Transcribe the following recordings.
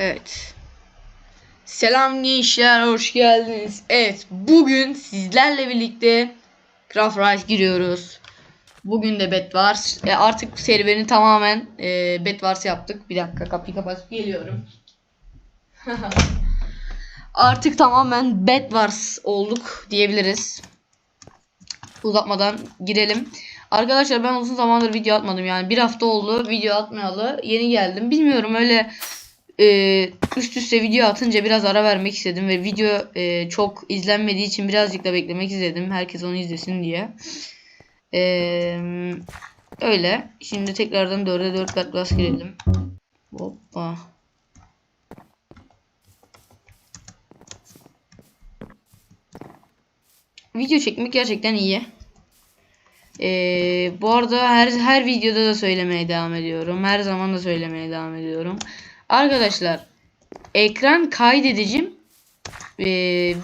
Evet. Selam gençler, hoş geldiniz. Evet, bugün sizlerle birlikte Craft Rise giriyoruz. Bugün de Bet Wars. E, artık serüveni tamamen e, Bet Wars yaptık. Bir dakika kapıyı kapatıp geliyorum. artık tamamen Bet Wars olduk diyebiliriz. Uzatmadan girelim. Arkadaşlar ben uzun zamandır video atmadım yani bir hafta oldu video atmayalı yeni geldim bilmiyorum öyle e, üst üste video atınca biraz ara vermek istedim ve video e, çok izlenmediği için birazcık da beklemek istedim. Herkes onu izlesin diye. E, öyle. Şimdi tekrardan 4'e 4 kat bas girelim hoppa. Video çekmek gerçekten iyi. Ee, bu arada her her videoda da söylemeye devam ediyorum. Her zaman da söylemeye devam ediyorum. Arkadaşlar ekran kaydedicim e,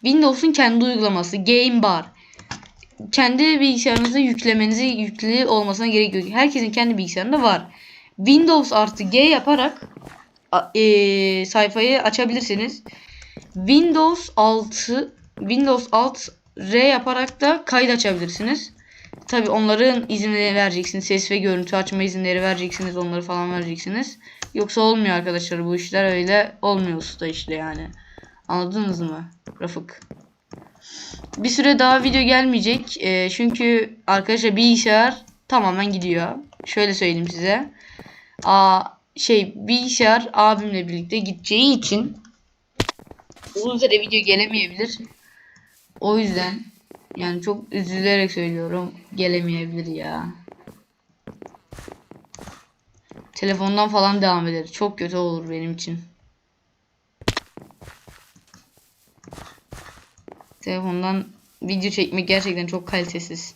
Windows'un kendi uygulaması Game Bar. Kendi bilgisayarınıza yüklemenizi yüklü olmasına gerek yok. Herkesin kendi bilgisayarında var. Windows artı G yaparak e, sayfayı açabilirsiniz. Windows 6 Windows Alt R yaparak da kayıt açabilirsiniz. Tabi onların izinleri vereceksiniz. Ses ve görüntü açma izinleri vereceksiniz. Onları falan vereceksiniz. Yoksa olmuyor arkadaşlar bu işler öyle olmuyor usta işte yani. Anladınız mı? Rafık. Bir süre daha video gelmeyecek. E, çünkü arkadaşlar bilgisayar tamamen gidiyor. Şöyle söyleyeyim size. A şey bilgisayar abimle birlikte gideceği için uzun süre video gelemeyebilir. O yüzden yani çok üzülerek söylüyorum gelemeyebilir ya. Telefondan falan devam eder. Çok kötü olur benim için. Telefondan video çekmek gerçekten çok kalitesiz.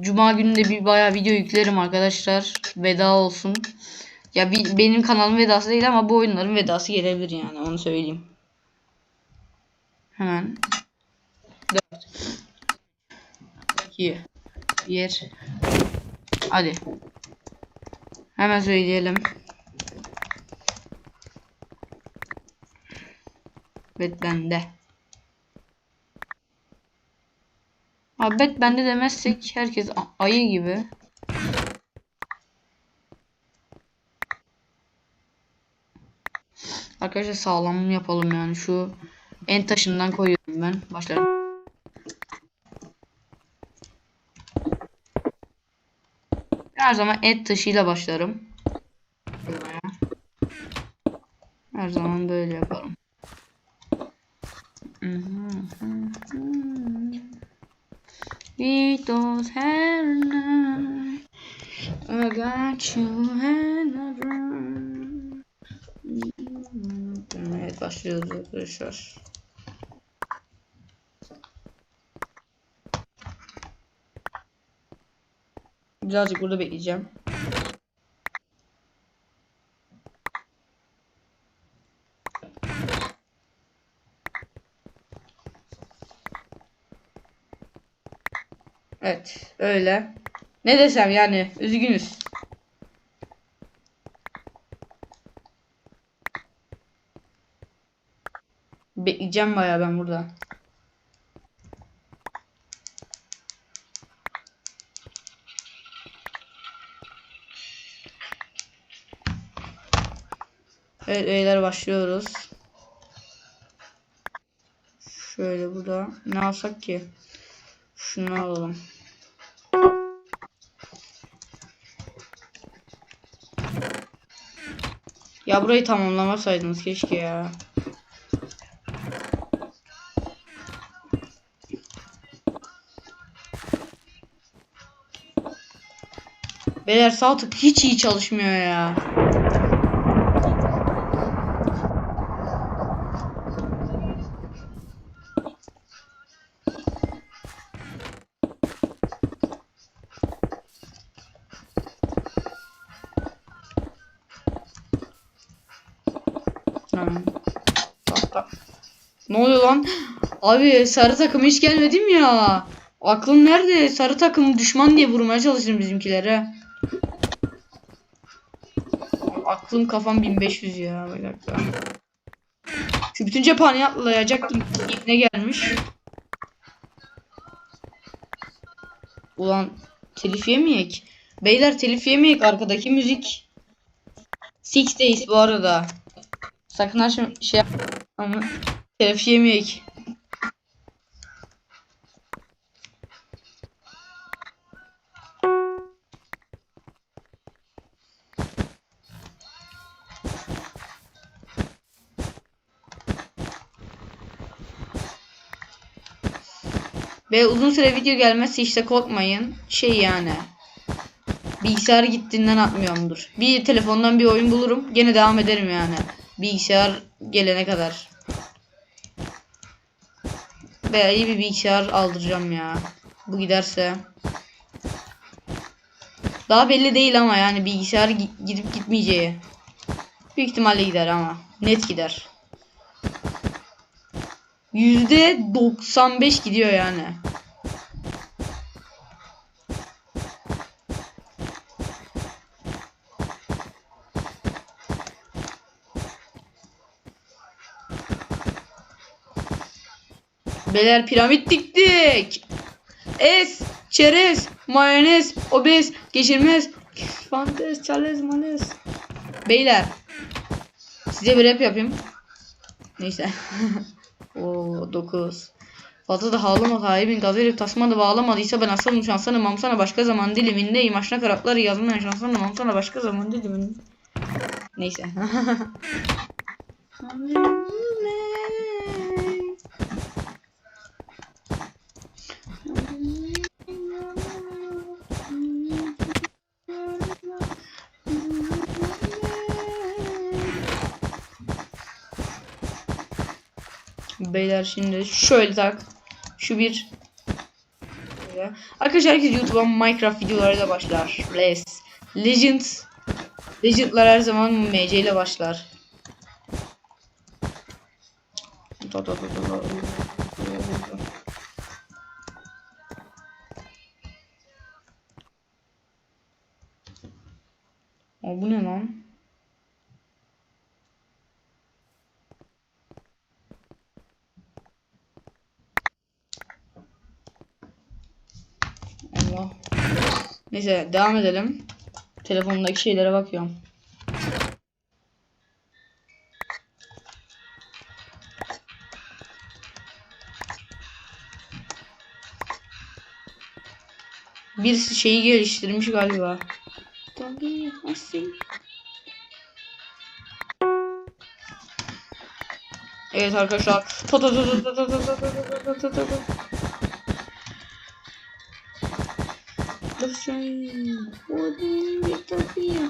Cuma günü de bir bayağı video yüklerim arkadaşlar. Veda olsun. Ya bir, benim kanalım vedası değil ama bu oyunların vedası gelebilir yani onu söyleyeyim. Hemen 4 2 1 Hadi. Hemen söyleyelim. Bet bende. Abi bet bende demezsek herkes ayı gibi. Arkadaşlar sağlam yapalım yani şu en taşından koyuyorum ben. Başlarım. Her zaman et taşıyla başlarım. Her zaman böyle yaparım. With those hands I got you and Evet başlıyoruz arkadaşlar. Birazcık burada bekleyeceğim. Evet öyle. Ne desem yani üzgünüz. Bekleyeceğim bayağı ben burada. Evet beyler başlıyoruz. Şöyle burada ne alsak ki? Şunu alalım. Ya burayı tamamlamasaydınız keşke ya. Beyler sağ tık hiç iyi çalışmıyor ya. Ne oluyor lan? Abi sarı takım hiç gelmedim ya. Aklım nerede? Sarı takım düşman diye vurmaya çalıştım bizimkilere. aklım kafam 1500 ya. Bir dakika. Şu bütün cephaneyi atlayacaktım. Ne gelmiş? Ulan telif yemeyek. Beyler telif yemeyek arkadaki müzik. Six Days bu arada. Sakın açma şey yap- ama telif yemeyek. Ve uzun süre video gelmezse işte korkmayın. Şey yani. Bilgisayar gittiğinden atmıyorumdur. Bir telefondan bir oyun bulurum. Gene devam ederim yani. Bilgisayar gelene kadar. Veya iyi bir bilgisayar aldıracağım ya. Bu giderse. Daha belli değil ama yani bilgisayar gi- gidip gitmeyeceği. Büyük ihtimalle gider ama. Net gider. Yüzde 95 gidiyor yani. Beyler piramit diktik. Es, çerez, mayonez, obez, geçirmez, fantez, çalez, malez. Beyler. Size bir rap yapayım. Neyse. Oo 9. Fazla da ağlama sahibin gaz verip tasma da bağlamadıysa ben asılım şanslanım mamsana başka zaman dilimindeyim aşna karakları yazılmayan şanslanım mamsana başka zaman diliminde. Neyse. Beyler şimdi şöyle tak. Şu bir. Böyle. Arkadaşlar herkes YouTube'a Minecraft videolarıyla başlar. Les. Legends. Legend'lar her zaman MC ile başlar. Neyse devam edelim. Telefondaki şeylere bakıyorum. Bir şeyi geliştirmiş galiba. Tabii, asil. Evet arkadaşlar. Başlayın. Odin Vitopia.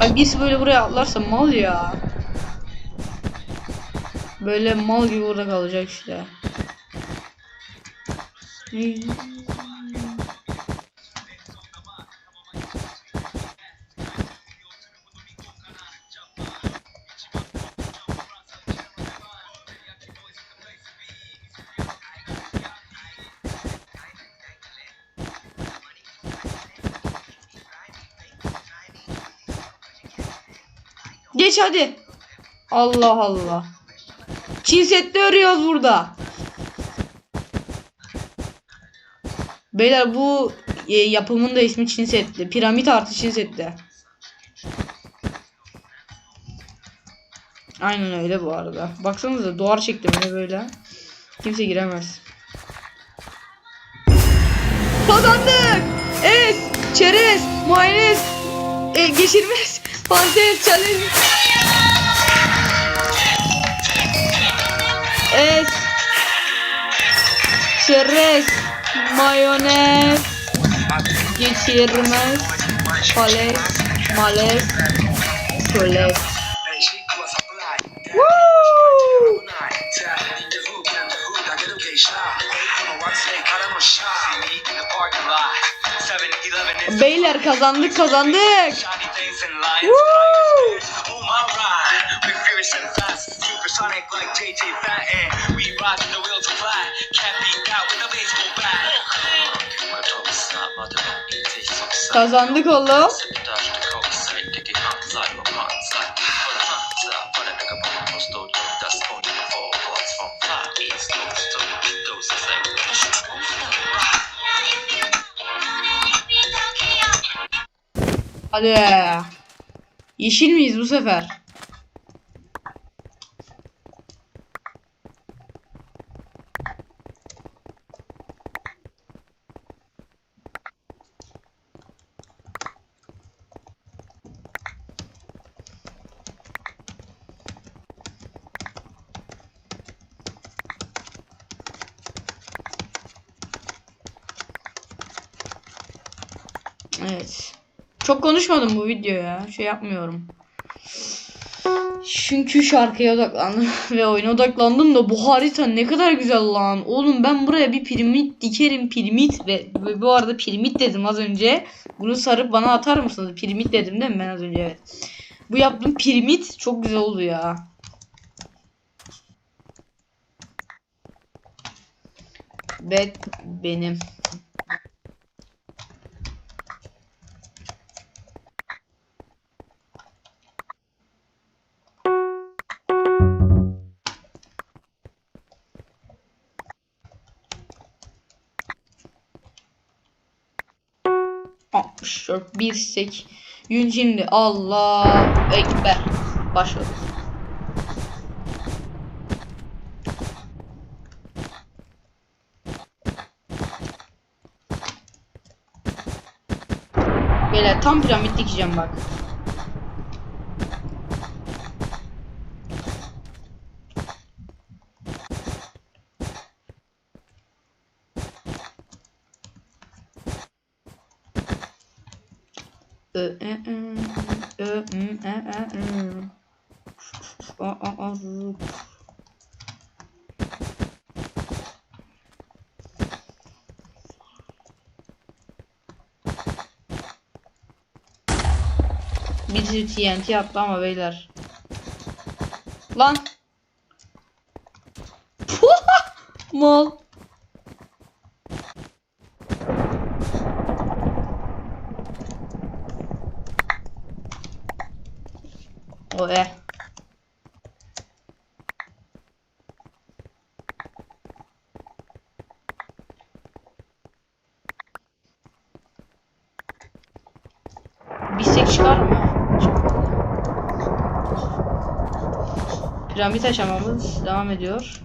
Ay birisi böyle buraya atlarsa mal ya. Böyle mal gibi burada kalacak işte. Geç hadi. Allah Allah. Çin örüyoruz burada. Beyler bu e, yapımın da ismi Çin setli. Piramit artı Çin setli. Aynen öyle bu arada. Baksanıza duvar çektim ne böyle. Kimse giremez. Kazandık. Evet. Çerez. Mayonez. E, geçirmez. Patates. Challenge. Es. Çerez. Mayonez. Geçirmez. Pales. Males. Woo! Beyler kazandık kazandık. wolves and lions, lions oh my ride. We furious and fast, supersonic like JJ Fatten. We rockin' the wheels to fly, can't be out when the bass go back. Kazandık oğlum. Hadi. Yeşil miyiz bu sefer? Evet. Çok konuşmadım bu videoya. Şey yapmıyorum. Çünkü şarkıya odaklandım ve oyuna odaklandım da bu harita ne kadar güzel lan. Oğlum ben buraya bir piramit dikerim piramit ve, ve bu arada piramit dedim az önce. Bunu sarıp bana atar mısınız? Piramit dedim değil mi ben az önce evet. Bu yaptığım piramit çok güzel oldu ya. Bet benim. Altmış dört bir sek. Yün şimdi Allah ekber. Başladı. Böyle tam piramit dikeceğim bak. Birisi TNT attı ama beyler. Lan. Mal. O e. Bisek çıkar mı? Piramit aşamamız devam ediyor.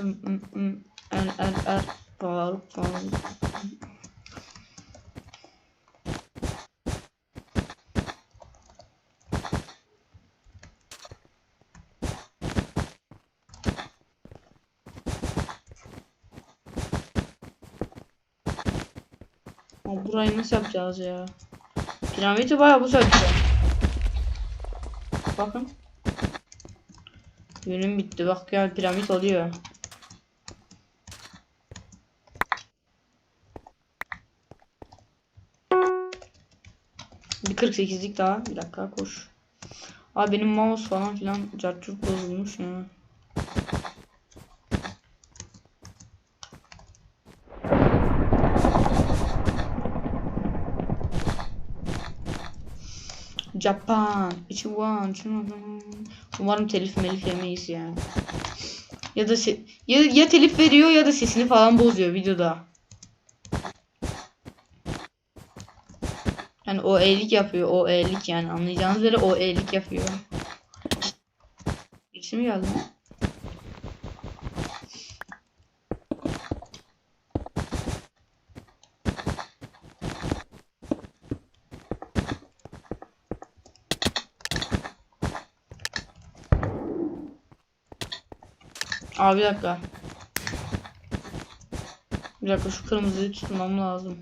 Im, ım, ım, el, el, el, bağır, bağır. Ama burayı nasıl yapacağız ya? Piramidi bayağı bu sefer. Bakın. Yönüm bitti. Bak ya piramit oluyor. Bir 48'lik daha. Bir dakika koş. Abi benim mouse falan filan cartçurt bozulmuş ya. Japan. Ichiwan. Umarım telif melif yemeyiz yani. Ya da se ya, ya telif veriyor ya da sesini falan bozuyor videoda. Yani o eğilik yapıyor. O eğilik yani anlayacağınız üzere o eğilik yapıyor. Mi geldi? Abi bir dakika. Bir dakika şu kırmızıyı tutmam lazım.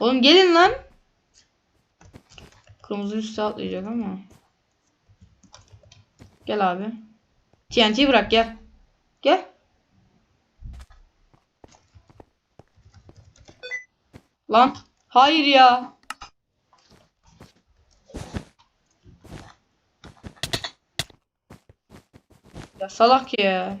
Oğlum gelin lan. Kırmızı üstü atlayacak ama. Gel abi. TNT'yi bırak gel. Gel. Lan. Hayır ya. salak ya.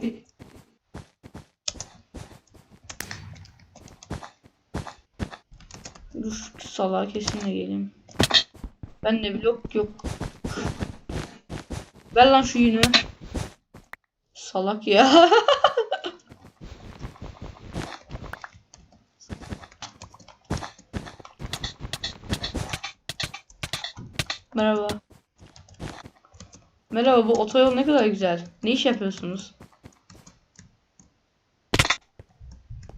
Dur salağa kesin de geleyim. Ben de blok yok. Ver lan şu yünü. Salak ya. Merhaba bu otoyol ne kadar güzel. Ne iş yapıyorsunuz?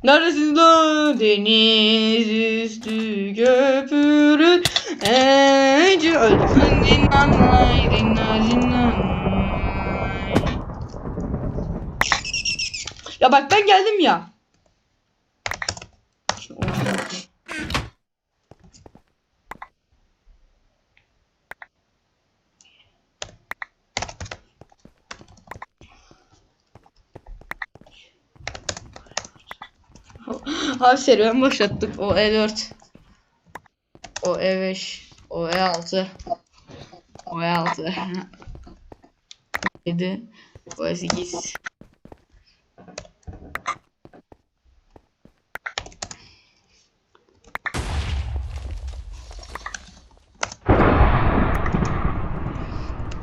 Neredesin lan? Deniz üstü köpürür. Ece öldürsün dinlenmay dinlenmay. Ya bak ben geldim ya. Şu- Abi serüven başlattık. O E4. O E5. O E6. O E6. 7. O E8.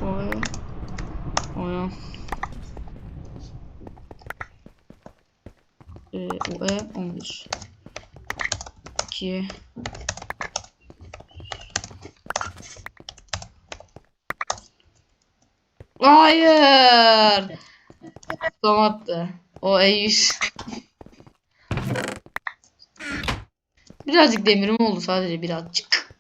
O E. O E. Ee, o E 11 2 Hayır. Tam attı. O E100 Birazcık demirim oldu sadece birazcık.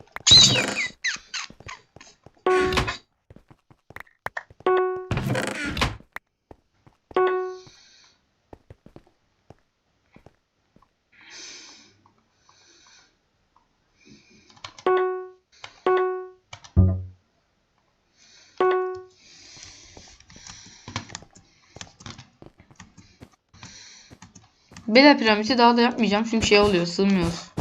Bela piramidi daha da yapmayacağım çünkü şey oluyor sığmıyoruz.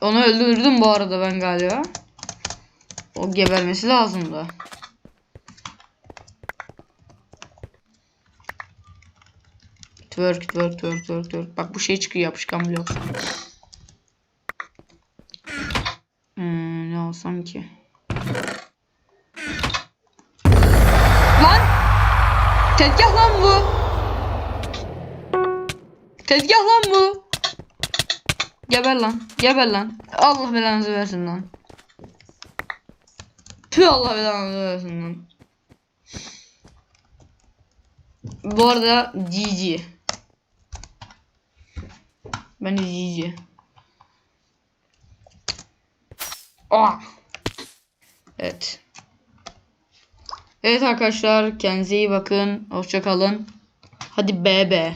Onu öldürdüm bu arada ben galiba. O gebermesi lazımdı. Twerk twerk twerk twerk twerk. Bak bu şey çıkıyor yapışkan blok. Hmm, ne alsam ki? Lan! Tezgah lan bu! Tezgah lan bu! Geber lan. Geber lan. Allah belanızı versin lan. Tüh Allah belanızı versin lan. Bu arada GG. Ben GG. Ah. Evet. Evet arkadaşlar kendinize iyi bakın. Hoşça kalın. Hadi BB.